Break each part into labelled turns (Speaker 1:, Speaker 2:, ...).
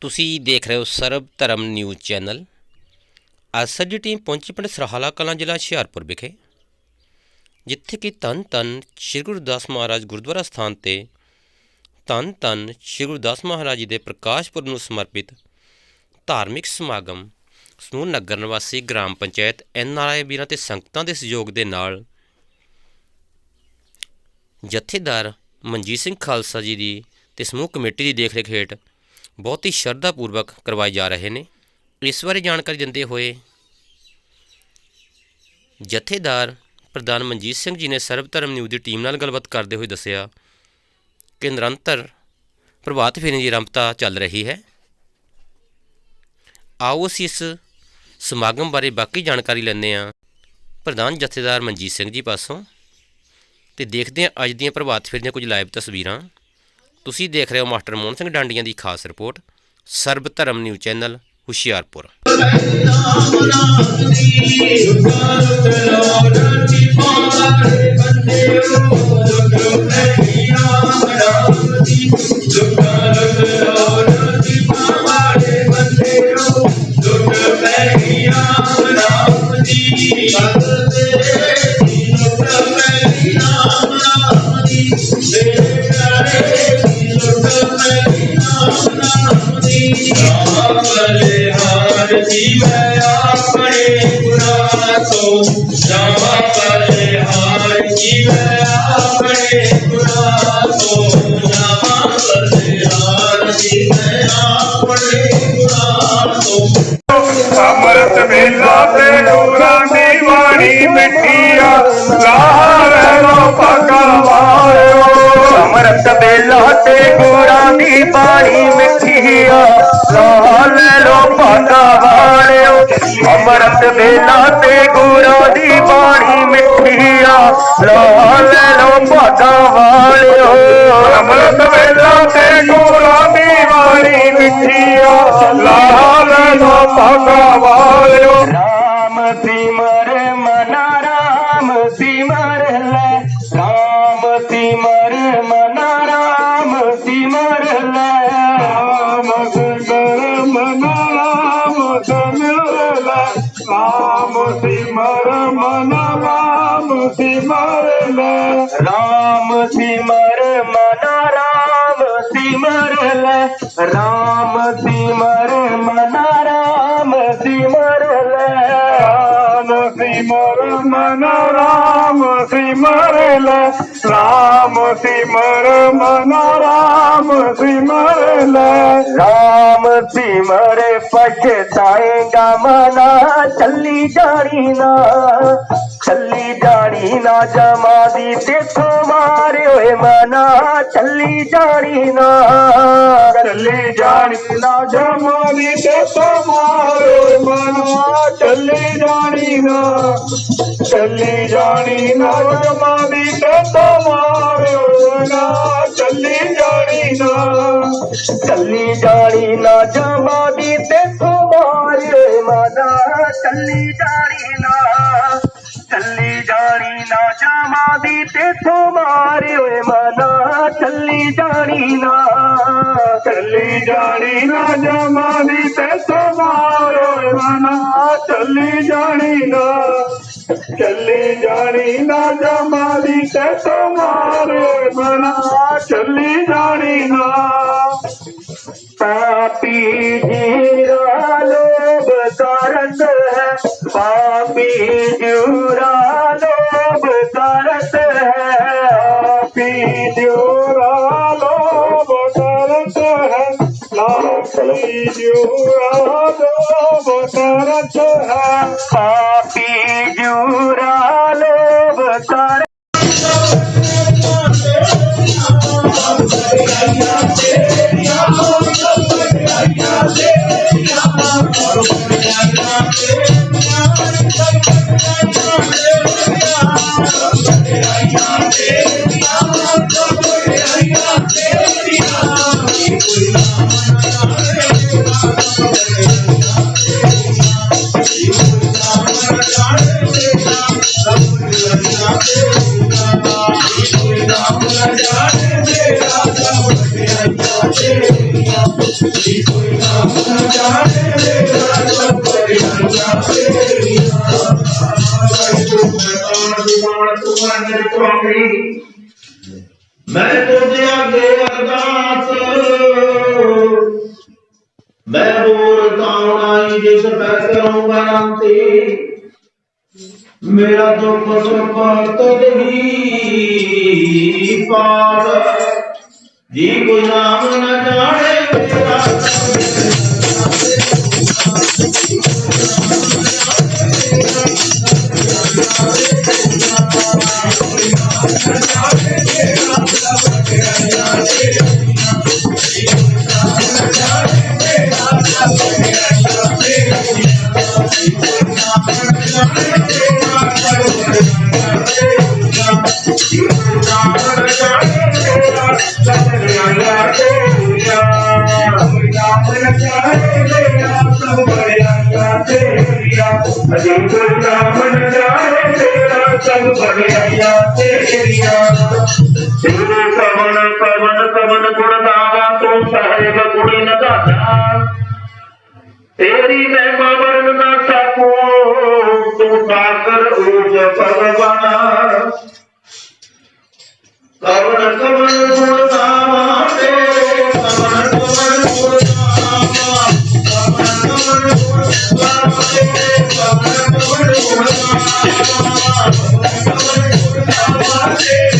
Speaker 1: ਤੁਸੀਂ ਦੇਖ ਰਹੇ ਹੋ ਸਰਬ ਧਰਮ ਨਿਊਜ਼ ਚੈਨਲ। ਅੱਜ ਸਾਡੀ ਟੀਮ ਪਹੁੰਚੀ ਪਿੰਡ ਸਰਹਾਲਾ ਕਲਾਂ ਜ਼ਿਲ੍ਹਾ ਹੁਸ਼ਿਆਰਪੁਰ ਵਿਖੇ, ਜਿੱਥੇ ਕਿ ਧੰਨ ਧੰਨ ਸ਼੍ਰੀ ਗੁਰਦਾਸ ਮਹਾਰਾਜ ਗੁਰਦੁਆਰਾ ਸਥਾਨ ਤੇ ਧੰਨ ਧੰਨ ਸ਼੍ਰੀ ਗੁਰਦਾਸ ਮਹਾਰਾਜ ਜੀ ਦੇ ਪ੍ਰਕਾਸ਼ ਪੁਰਬ ਨੂੰ ਸਮਰਪਿਤ ਧਾਰਮਿਕ ਸਮਾਗਮ ਸਮੂਹ ਨਗਰ ਨਿਵਾਸੀ ਗ੍ਰਾਮ ਪੰਚਾਇਤ ਐਨਆਰਆਈ ਵੀਰਾਂ ਤੇ ਸੰਗਤਾਂ ਦੇ ਸਹਿਯੋਗ ਦੇ ਨਾਲ ਜਥੇਦਾਰ ਮਨਜੀਤ ਸਿੰਘ ਖਾਲਸਾ ਜੀ ਦੀ ਤੇ ਸਮੂਹ ਕਮੇਟੀ ਦੀ ਦੇਖਰੇਖ ਹੇਠ ਬਹੁਤ ਹੀ ਸ਼ਰਧਾ ਪੂਰਵਕ ਕਰਵਾਏ ਜਾ ਰਹੇ ਨੇ। ਇਸ ਬਾਰੇ ਜਾਣਕਾਰੀ ਦਿੰਦੇ ਹੋਏ ਜਥੇਦਾਰ ਪ੍ਰਧਾਨ ਮਨਜੀਤ ਸਿੰਘ ਜੀ ਨੇ ਸਰਬ ਧਰਮ ਨਿਊਜ਼ ਦੀ ਟੀਮ ਨਾਲ ਗੱਲਬਾਤ ਕਰਦੇ ਹੋਏ ਦੱਸਿਆ ਕਿ ਨਿਰੰਤਰ ਪ੍ਰਭਾਤ ਫੇਰੀ ਦੀ ਰੰਪਤਾ ਚੱਲ ਰਹੀ ਹੈ। ਆਓ ਅਸੀਂ ਇਸ ਸਮਾਗਮ ਬਾਰੇ ਬਾਕੀ ਜਾਣਕਾਰੀ ਲੈਂਦੇ ਹਾਂ। ਪ੍ਰਧਾਨ ਜਥੇਦਾਰ ਮਨਜੀਤ ਸਿੰਘ ਜੀ ਪਾਸੋਂ ਤੇ ਦੇਖਦੇ ਹਾਂ ਅੱਜ ਦੀਆਂ ਪ੍ਰਭਾਤ ਫੇਰੀ ਦੀਆਂ ਕੁਝ ਲਾਈਵ ਤਸਵੀਰਾਂ। ਤੁਸੀਂ ਦੇਖ ਰਹੇ ਹੋ ਮਾਸਟਰ ਮੋਹਨ ਸਿੰਘ ਡਾਂਡੀਆਂ ਦੀ ਖਾਸ report, Sarab Dharam news channel, Hoshiarpur.
Speaker 2: Balihar अमृत मेला पे डोला दीवानी मिट्टिया, लाहर रो अमृत मेला पे डोला
Speaker 3: दीवानी मिट्टिया, लाहर रो पकवायो। अमृत मेला पे गोरा दीवानी मिट्टिया, लाहर रो अमृत मेला पे गोरा ਬੜੀ ਮਿੱਠੀਓ ਲਾਲ ਨੂੰ ਮੰਗਾ ਵਾਲਿਓ ਰਾਮ ਸਿਮਰ ਮਨਾ ਰਾਮ ਸਿਮਰ ਲੈ। ਰਾਮ ਸਿਮਰ ਮਨਾ ਰਾਮ ਸਿਮਰ ਲੈ। ਰਾਮ ਸਿਮਰ ਮਨਾ ਰਾਮ ਸਿਮਰ ਲੈ। ਰਾਮ ਸਿਮਰ ਮਨਾ ਰਾਮ ਸਿਮਰ ਲੈ। ਰਾਮ ਸਿਮਰ ਮਨਾ राम सिमर मना राम सिमर राम सिमर मना राम सिमर राम सिमर मना राम सिमर राम सिमर पछताएगा मना चली जानी ना चली जा ਨਾ ਨਾ ਜਮਾਦੀ ਤੇਥੋਂ ਮਾਰੇ ਹੋਏ ਮਨਾ ਚੱਲੀ ਜਾਣੀ ਨਾ। ਚੱਲੀ ਜਾਣੀ ਨਾ ਜਮਾਦੀ ਤੇਥੋਂ ਮਾਰੇ ਹੋਏ ਮਨਾ ਚੱਲੀ ਜਾਣੀ ਨਾ। ਚੱਲੀ ਜਾਣੀ ਨਾ ਜਮਾਦੀ ਤੇਥੋਂ ਮਾਰੇ ਹੋਏ ਮਨਾ ਚੱਲੀ ਜਾਣੀ ਨਾ। ਚੱਲੀ ਜਾਣੀ ਨਾ ਜਮਾਦੀ ਤੇਥੋਂ ਮਾਰੇ ਹੋਏ ਮਨਾ ਚੱਲੀ ਜਾਣੀ ਨਾ। ਚੱਲੀ ਜਾਣੀ ਨਾ ਜਮਾਦੀ ਤੇਥੋਂ ਮਾਰੇ ਹੋਏ ਮਨਾ ਚੱਲੀ ਜਾਣੀ ਨਾ। ਚੱਲੀ ਜਾਣੀ ਨਾ ਜਮਾਦੀ ਤੇਥੋਂ ਮਾਰੇ ਹੋਏ ਮਨਾ ਚੱਲੀ ਜਾਣੀ ਨਾ। ਚੱਲੀ ਜਾਣੀ ਨਾ ਜਮਾਦੀ ਤੇਥੋਂ ਮਾਰੇ ਹੋਏ ਮਨਾ ਚੱਲੀ ਜਾਣੀ ਨਾ। ਪਾਪੀ ਜੀਰਾ
Speaker 2: ਦੀਵਾਨ ਤੁਮਾਂ ਮੇਰੇ ਸੁਆਮੀ ਮੈਂ ਤੁਝ ਅੱਗੇ ਅਰਦਾਸ। ਮੈਂ ਹੋਰ ਤਾਉਣਾਈ ਜਿਸ ਪੈ ਕਰੂੰ ਬੇਨਤੀ ਮੇਰਾ ਦੁੱਖ ਸੁਖ ਤੁਧ ਹੀ ਪਾਸ। ਜੀ ਕੋਈ ਨਾਮ ਨ ਜਾਣੇ, ਮੇਰਾ ਕਵਨ ਤੂੰ ਸਾਹਿਬ ਗੁਣ ਨਗਾਤਾ ਤੇਰੀ ਮਹਿਮਾ ਵਰਨ ਨਾ ਸਕੋ, ਤੂੰ ਸਾਗਰ ਊਜ ਭਗਵਾਨ। ਕਵਨ ਕਵਨ ਗੁਣ ਗਾਵਾ ਤੇਰੇ ਕਵਨ ਕਵਨ ਗੁਣ ਗਾਵਾ ਕਵਨ ਕਵਨ ਗੁਣ ਗਾਵਾ ਤੇਰੇ ਕਵਨ ਕਵਨ ਗੁਣ ਗਾਵਾ ਕਵਨ ਕਵਨ ਗੁਣ ਗਾਵਾ ਤੇਰੇ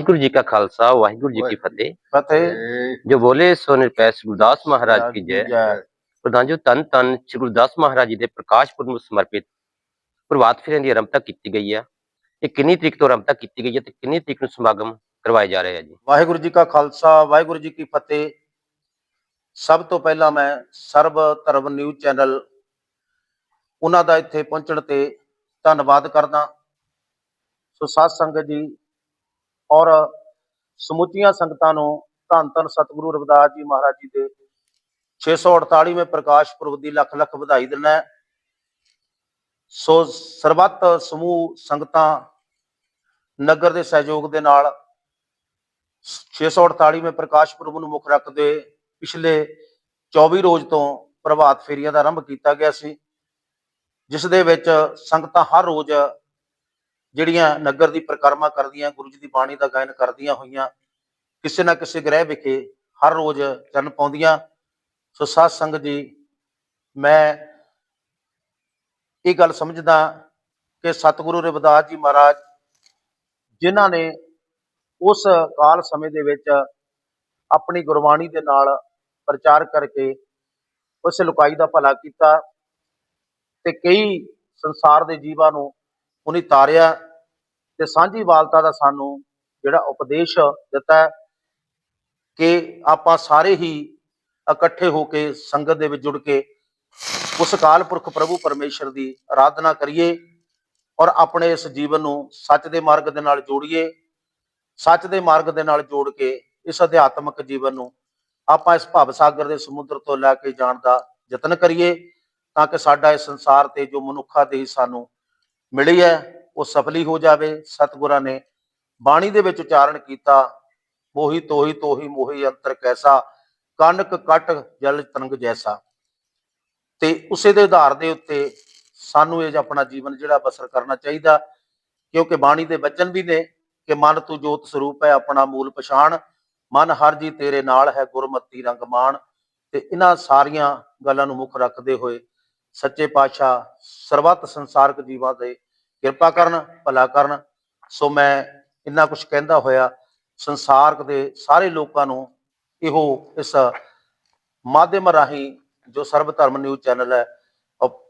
Speaker 1: ਵਾਹਿਗੁਰੂ ਜੀ ਕਾ ਖਾਲਸਾ ਵਾਹਿਗੁਰੂ ਜੀ ਕੀ ਫਤਿਹ।
Speaker 4: ਫਤਿਹ।
Speaker 1: ਜੋ ਬੋਲੇ ਸੋ ਨਿਰਪੈ ਸ੍ਰੀ ਗੁਰਦਾਸ ਮਹਾਰਾਜ ਕੀ ਜੈ। ਪ੍ਰਧਾਨ ਜੋ ਤਨ ਤਨ ਸ੍ਰੀ ਗੁਰਦਾਸ ਮਹਾਰਾਜ ਜੀ ਦੇ ਪ੍ਰਕਾਸ਼ ਪੁਰਬ ਨੂੰ ਸਮਰਪਿਤ ਪ੍ਰਭਾਤ ਫੇਰੀਆਂ ਦੀ ਆਰੰਭਤਾ ਕੀਤੀ ਗਈ ਹੈ ਇਹ ਕਿੰਨੀ ਤਰੀਕ ਤੋਂ ਆਰੰਭਤਾ ਕੀਤੀ ਗਈ ਹੈ ਤੇ ਕਿੰਨੀ ਤਰੀਕ ਨੂੰ ਸਮਾਗਮ ਕਰਵਾਏ ਜਾ ਰਹੇ ਆ ਜੀ?
Speaker 4: ਵਾਹਿਗੁਰੂ ਜੀ ਕਾ ਖਾਲਸਾ ਵਾਹਿਗੁਰੂ ਜੀ ਕੀ ਫਤਿਹ। ਸਭ ਤੋਂ ਪਹਿਲਾਂ ਮੈਂ ਸਰਬ ਧਰਮ ਨਿਊਜ਼ ਚੈਨਲ ਉਹਨਾਂ ਦਾ ਇੱਥੇ ਪਹੁੰਚਣ ਤੇ ਧੰਨਵਾਦ ਕਰਦਾ। ਸੋ ਸਾਧ ਸੰਗਤ ਜੀ ਔਰ ਸਮੁੱਚੀਆਂ ਸੰਗਤਾਂ ਨੂੰ ਧੰਨ ਧੰਨ ਸਤਿਗੁਰੂ ਰਵਿਦਾਸ ਜੀ ਮਹਾਰਾਜ ਜੀ ਦੇ 648ਵੇਂ ਪ੍ਰਕਾਸ਼ ਪੁਰਬ ਦੀ ਲੱਖ ਲੱਖ ਵਧਾਈ ਦਿੰਦਾ ਹੈ। ਸੋ ਸਰਬੱਤ ਸਮੂਹ ਸੰਗਤਾਂ ਨਗਰ ਦੇ ਸਹਿਯੋਗ ਦੇ ਨਾਲ 648ਵੇਂ ਪ੍ਰਕਾਸ਼ ਪੁਰਬ ਨੂੰ ਮੁੱਖ ਰੱਖਦੇ ਪਿਛਲੇ 24 ਰੋਜ਼ ਤੋਂ ਪ੍ਰਭਾਤ ਫੇਰੀਆਂ ਦਾ ਆਰੰਭ ਕੀਤਾ ਗਿਆ ਸੀ, ਜਿਸ ਦੇ ਵਿੱਚ ਸੰਗਤਾਂ ਹਰ ਰੋਜ਼ ਜਿਹੜੀਆਂ ਨਗਰ ਦੀ ਪਰਿਕਰਮਾ ਕਰਦੀਆਂ, ਗੁਰੂ ਜੀ ਦੀ ਬਾਣੀ ਦਾ ਗਾਇਨ ਕਰਦੀਆਂ ਹੋਈਆਂ, ਕਿਸੇ ਨਾ ਕਿਸੇ ਗ੍ਰਹਿ ਵਿਖੇ ਹਰ ਰੋਜ਼ ਚਰਨ ਪਾਉਂਦੀਆਂ। ਸੋ ਸਾਧ ਸੰਗਤ ਜੀ, ਮੈਂ ਇਹ ਗੱਲ ਸਮਝਦਾ ਕਿ ਸਤਿਗੁਰੂ ਰਵਿਦਾਸ ਜੀ ਮਹਾਰਾਜ, ਜਿਨ੍ਹਾਂ ਨੇ ਉਸ ਕਾਲ ਸਮੇਂ ਦੇ ਵਿੱਚ ਆਪਣੀ ਗੁਰਬਾਣੀ ਦੇ ਨਾਲ ਪ੍ਰਚਾਰ ਕਰਕੇ ਉਸ ਲੁਕਾਈ ਦਾ ਭਲਾ ਕੀਤਾ ਤੇ ਕਈ ਸੰਸਾਰ ਦੇ ਜੀਵਾਂ ਨੂੰ ਉਹਨੇ ਤਾਰਿਆ ਤੇ ਸਾਂਝੀ ਵਾਲਤਾ ਦਾ ਸਾਨੂੰ ਜਿਹੜਾ ਉਪਦੇਸ਼ ਦਿੱਤਾ ਕਿ ਆਪਾਂ ਸਾਰੇ ਹੀ ਇਕੱਠੇ ਹੋ ਕੇ ਸੰਗਤ ਦੇ ਵਿੱਚ ਜੁੜ ਕੇ ਉਸ ਕਾਲ ਪੁਰਖ ਪ੍ਰਭੂ ਪਰਮੇਸ਼ਰ ਦੀ ਆਰਾਧਨਾ ਕਰੀਏ ਔਰ ਆਪਣੇ ਇਸ ਜੀਵਨ ਨੂੰ ਸੱਚ ਦੇ ਮਾਰਗ ਦੇ ਨਾਲ ਜੋੜੀਏ, ਸੱਚ ਦੇ ਮਾਰਗ ਦੇ ਨਾਲ ਜੋੜ ਕੇ ਇਸ ਅਧਿਆਤਮਿਕ ਜੀਵਨ ਨੂੰ ਆਪਾਂ ਇਸ ਭਵ ਸਾਗਰ ਦੇ ਸਮੁੰਦਰ ਤੋਂ ਲੈ ਕੇ ਜਾਣ ਦਾ ਯਤਨ ਕਰੀਏ ਤਾਂ ਕਿ ਸਾਡਾ ਇਸ ਸੰਸਾਰ ਤੇ ਜੋ ਮਨੁੱਖਾ ਦੇਹ ਸਾਨੂੰ ਮਿਲੀ ਹੈ, ਉਹ ਸਫਲੀ ਹੋ ਜਾਵੇ, ਸਤਿਗੁਰਾਂ ਨੇ ਬਾਣੀ ਦੇ ਵਿੱਚ ਉਚਾਰਨ ਕੀਤਾ, ਮੋਹੀ ਤੋਹੀ ਤੋਹੀ ਮੋਹੀ ਅੰਤਰ ਕੈਸਾ ਕਨਕ ਕਟ ਜਲ ਤਰੰਗ ਜੈਸਾ। ਤੇ ਉਸੇ ਦੇ ਆਧਾਰ ਦੇ ਉੱਤੇ ਸਾਨੂੰ ਇਹ ਆਪਣਾ ਜੀਵਨ ਜਿਹੜਾ ਬਸਰ ਕਰਨਾ ਚਾਹੀਦਾ, ਕਿਉਂਕਿ ਬਾਣੀ ਦੇ ਬਚਨ ਵੀ ਨੇ ਕਿ ਮਨ ਤੂੰ ਜੋਤ ਸਰੂਪ ਹੈ, ਆਪਣਾ ਮੂਲ ਪਛਾਣ, ਮਨ ਹਰ ਜੀ ਤੇਰੇ ਨਾਲ ਹੈ, ਗੁਰਮਤੀ ਰੰਗ ਮਾਣ, ਤੇ ਇਹਨਾਂ ਸਾਰੀਆਂ ਗੱਲਾਂ ਨੂੰ ਮੁੱਖ ਰੱਖਦੇ ਹੋਏ ਸੱਚੇ ਪਾਤਸ਼ਾਹ ਸਰਬੱਤ ਸੰਸਾਰਕ ਜੀਵਾਂ ਦੇ ਕਿਰਪਾ ਕਰਨ, ਭਲਾ ਕਰਨ। ਸੋ ਮੈਂ ਇੰਨਾ ਕੁਝ ਕਹਿੰਦਾ ਹੋਇਆ ਸੰਸਾਰ ਦੇ ਸਾਰੇ ਲੋਕਾਂ ਨੂੰ ਇਹੋ ਇਸ ਮਾਧਿਅਮ ਰਾਹੀਂ ਜੋ ਸਰਬ ਧਰਮ ਨਿਊਜ਼ ਚੈਨਲ ਹੈ ਉਹ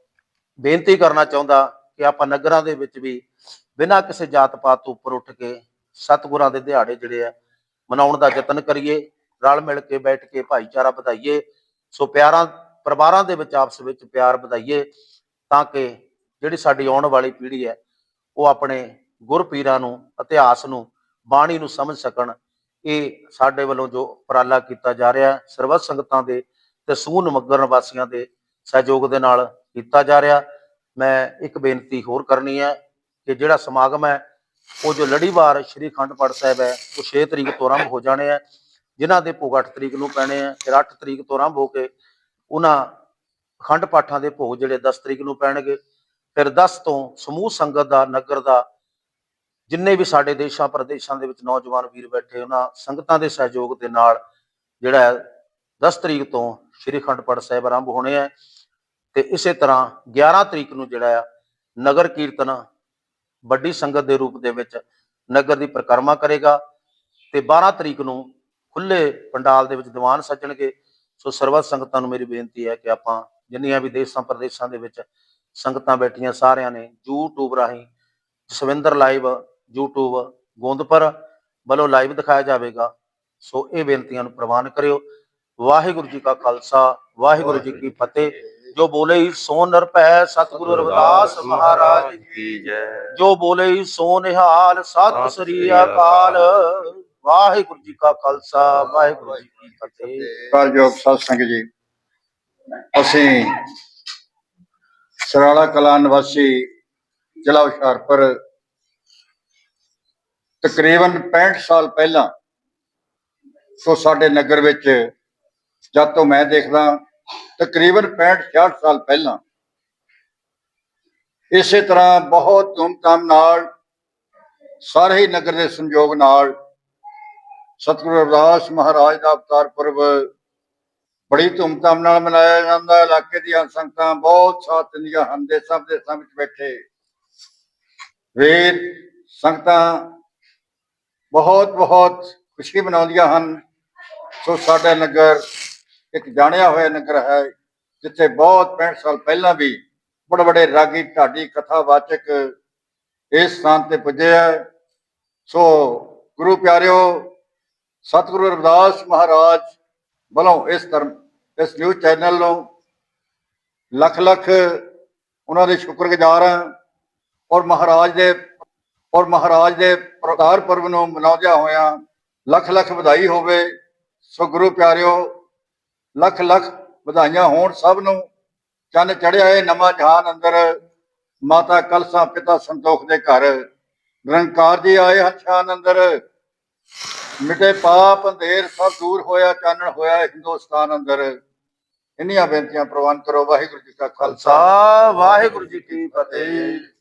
Speaker 4: ਬੇਨਤੀ ਕਰਨਾ ਚਾਹੁੰਦਾ ਕਿ ਆਪਾਂ ਨਗਰਾਂ ਦੇ ਵਿੱਚ ਵੀ ਬਿਨਾਂ ਕਿਸੇ ਜਾਤ ਪਾਤ ਤੋਂ ਉੱਪਰ ਉੱਠ ਕੇ ਸਤਿਗੁਰਾਂ ਦੇ ਦਿਹਾੜੇ ਜਿਹੜੇ ਆ, ਮਨਾਉਣ ਦਾ ਯਤਨ ਕਰੀਏ, ਰਲ ਮਿਲ ਕੇ ਬੈਠ ਕੇ ਭਾਈਚਾਰਾ ਵਧਾਈਏ। ਸੋ ਪਿਆਰਾਂ ਪਰਿਵਾਰਾਂ ਦੇ ਵਿੱਚ ਆਪਸ ਵਿੱਚ ਪਿਆਰ ਵਧਾਈਏ ਤਾਂ ਕਿ ਜਿਹੜੀ ਸਾਡੀ ਆਉਣ ਵਾਲੀ ਪੀੜ੍ਹੀ ਹੈ, ਉਹ ਆਪਣੇ ਗੁਰਪੀਰਾਂ ਨੂੰ, ਇਤਿਹਾਸ ਨੂੰ, ਬਾਣੀ ਨੂੰ ਸਮਝ ਸਕਣ। ਇਹ ਸਾਡੇ ਵੱਲੋਂ ਜੋ ਉਪਰਾਲਾ ਕੀਤਾ ਜਾ ਰਿਹਾ, ਸਰਬੱਤ ਸੰਗਤਾਂ ਦੇ ਤੇ ਸੂਹ ਨਮਗਰ ਨਿਵਾਸੀਆਂ ਦੇ ਸਹਿਯੋਗ ਦੇ ਨਾਲ ਕੀਤਾ ਜਾ ਰਿਹਾ। ਮੈਂ ਇੱਕ ਬੇਨਤੀ ਹੋਰ ਕਰਨੀ ਹੈ ਕਿ ਜਿਹੜਾ ਸਮਾਗਮ ਹੈ, ਉਹ ਜੋ ਲੜੀਵਾਰ ਸ਼੍ਰੀ ਅਖੰਡ ਪਾਠ ਸਾਹਿਬ ਹੈ, ਉਹ 6 ਤਰੀਕ ਤੋਂ ਆਰੰਭ ਹੋ ਜਾਣੇ ਆ ਜਿਨ੍ਹਾਂ ਦੇ ਭੋਗ 8 ਤਰੀਕ ਨੂੰ ਪੈਣੇ ਆ ਫਿਰ 8 ਤਰੀਕ ਤੋਂ ਆਰੰਭ ਹੋ ਕੇ ਉਹਨਾਂ ਖੰਡ ਪਾਠਾਂ ਦੇ ਭੋਗ ਜਿਹੜੇ 10 ਤਰੀਕ ਨੂੰ ਪੈਣਗੇ, ਫਿਰ 10 ਤੋਂ ਸਮੂਹ ਸੰਗਤ ਦਾ, ਨਗਰ ਦਾ, ਜਿੰਨੇ ਵੀ ਸਾਡੇ ਦੇਸ਼ਾਂ ਪ੍ਰਦੇਸ਼ਾਂ ਦੇ ਵਿੱਚ ਨੌਜਵਾਨ ਵੀਰ ਬੈਠੇ, ਉਹਨਾਂ ਸੰਗਤਾਂ ਦੇ ਸਹਿਯੋਗ ਦੇ ਨਾਲ ਜਿਹੜਾ ਹੈ 10 ਤਰੀਕ ਤੋਂ ਸ਼੍ਰੀ ਅਖੰਡ ਪਾਠ ਸਾਹਿਬ ਆਰੰਭ ਹੋਣੇ ਆ। ਤੇ ਇਸੇ ਤਰ੍ਹਾਂ 11 ਤਰੀਕ ਨੂੰ ਜਿਹੜਾ ਆ, ਨਗਰ ਕੀਰਤਨ ਵੱਡੀ ਸੰਗਤ ਦੇ ਰੂਪ ਦੇ ਵਿੱਚ ਨਗਰ ਦੀ ਪ੍ਰਕਰਮਾ ਕਰੇਗਾ। ਤੇ 12 ਤਰੀਕ ਨੂੰ ਖੁੱਲੇ ਪੰਡਾਲ ਦੇ ਵਿੱਚ ਦੀਵਾਨ ਸੱਜਣਗੇ। ਸੋ ਸਰਬੱਤ ਸੰਗਤਾਂ ਨੂੰ ਮੇਰੀ ਬੇਨਤੀ ਹੈ ਕਿ ਆਪਾਂ ਜਿੰਨੀਆਂ ਵੀ ਦੇਸ਼ਾਂ ਪ੍ਰਦੇਸ਼ਾਂ ਦੇ ਵਿੱਚ ਸੰਗਤਾਂ ਬੈਠੀਆਂ ਸਾਰਿਆਂ ਨੇ YouTube ਰਾਹੀਂ ਜਸਵਿੰਦਰ ਲਾਈਵ YouTube ਗੋਂਦਪੁਰ ਵੱਲੋਂ ਲਾਈਵ ਦਿਖਾਇਆ ਜਾਵੇਗਾ। ਸੋ ਇਹ ਬੇਨਤੀਆਂ ਨੂੰ ਪ੍ਰਵਾਨ ਕਰਿਓ। ਵਾਹਿਗੁਰੂ ਜੀ ਕਾ ਖਾਲਸਾ ਵਾਹਿਗੁਰੂ ਜੀ ਕੀ ਫਤਿਹ। ਜੋ ਬੋਲੇ ਹੀ ਸੋ ਨਰਪੈ ਸਤਿਗੁਰੂ ਰਵਿਦਾਸ ਮਹਾਰਾਜ।
Speaker 5: ਕੀ ਜੈ
Speaker 4: ਜੋ। ਬੋਲੇ ਹੀ ਸੋ ਨਿਹਾਲ ਸਤਿ ਸ੍ਰੀ ਅਕਾਲ। ਵਾਹਿਗੁਰੂ ਜੀ ਕਾ ਖਾਲਸਾ, ਵਾਹਿਗੁਰੂ ਜੀ ਕੀ ਫਤਿਹ।
Speaker 5: ਕਰਜੋਗ ਸਤਸੰਗ ਜੀ, ਅਸੀਂ ਸਰਾਲਾ ਕਲਾਂ ਨਿਵਾਸੀ ਜ਼ਿਲ੍ਹਾ ਹੁਸ਼ਿਆਰਪੁਰ ਤਕਰੀਬਨ 65 ਸਾਲ ਪਹਿਲਾਂ ਸੋ ਸਾਡੇ ਨਗਰ ਵਿੱਚ, ਜਦ ਤੋਂ ਮੈਂ ਦੇਖਦਾ, ਤਕਰੀਬਨ 65 66 ਸਾਲ ਪਹਿਲਾਂ, ਇਸੇ ਤਰ੍ਹਾਂ ਬਹੁਤ ਧੂਮਧਾਮ ਨਾਲ ਸਾਰੇ ਹੀ ਨਗਰ ਦੇ ਸੰਯੋਗ ਨਾਲ ਸਤਿਗੁਰੂ ਅਰਦਾਸ ਮਹਾਰਾਜ ਦਾ ਅਵਤਾਰ ਪੁਰਬ ਬੜੀ ਧੂਮਧਾਮ ਨਾਲ ਮਨਾਇਆ ਜਾਂਦਾ ਹੈ। ਇਲਾਕੇ ਦੀਆਂ ਸੰਗਤਾਂ ਬਹੁਤ ਸਾਥ ਦਿੰਦੀਆਂ ਹਨ। ਸਭ ਦੇ ਵਿੱਚ ਬੈਠੇ ਵੀਰ ਸੰਗਤਾਂ ਬਹੁਤ ਬਹੁਤ ਖੁਸ਼ੀ ਮਨਾਉਂਦੀਆਂ ਹਨ। ਸੋ ਸਾਡਾ ਨਗਰ ਇੱਕ ਜਾਣਿਆ ਹੋਇਆ ਨਗਰ ਹੈ, ਜਿੱਥੇ ਬਹੁਤ 65 ਸਾਲ ਪਹਿਲਾਂ ਵੀ ਬੜੇ ਬੜੇ ਰਾਗੀ ਢਾਡੀ ਕਥਾਵਾਚਕ ਇਸ ਸਥਾਨ ਤੇ ਪੁੱਜੇ ਹੈ। ਸੋ ਗੁਰੂ ਪਿਆਰਿਓ ਸਤਿਗੁਰੂ ਰਵਿਦਾਸ ਮਹਾਰਾਜ ਵੱਲੋਂ ਇਸ ਧਰਮ, ਇਸ ਨਿਊਜ਼ ਚੈਨਲ ਨੂੰ ਲੱਖ ਲੱਖ ਉਹਨਾਂ ਦੇ ਸ਼ੁਕਰਗੁਜ਼ਾਰ ਹਾਂ ਔਰ ਮਹਾਰਾਜ ਦੇ, ਔਰ ਮਹਾਰਾਜ ਦੇ ਪ੍ਰਤਾਰ ਪਰਵ ਨੂੰ ਮਨਾਉਂਦਿਆਂ ਹੋਇਆ ਲੱਖ ਲੱਖ ਵਧਾਈ ਹੋਵੇ। ਸੋ ਗੁਰੂ ਪਿਆਰਿਓ, ਲੱਖ ਲੱਖ ਵਧਾਈਆਂ ਹੋਣ ਸਭ ਨੂੰ। ਚੰਨ ਚੜਿਆ ਏ ਨਵਾਂ ਜਹਾਨ ਅੰਦਰ। ਮਾਤਾ ਕਲਸਾ ਪਿਤਾ ਸੰਤੋਖ ਦੇ ਘਰ। ਨਿਰੰਕਾਰ ਜੀ ਆਏ ਹਨ ਸ਼ਾਨ ਅੰਦਰ। ਮਿਟੇ ਪਾਪ ਅੰਧੇਰ ਸਭ ਦੂਰ ਹੋਇਆ, ਚਾਨਣ ਹੋਇਆ ਹਿੰਦੁਸਤਾਨ ਅੰਦਰ। ਇੰਨੀਆਂ ਬੇਨਤੀਆਂ ਪ੍ਰਵਾਨ ਕਰੋ, ਵਾਹਿਗੁਰੂ ਜੀ ਕਾ
Speaker 4: ਖਾਲਸਾ, ਵਾਹਿਗੁਰੂ ਜੀ ਕੀ ਫਤਿਹ।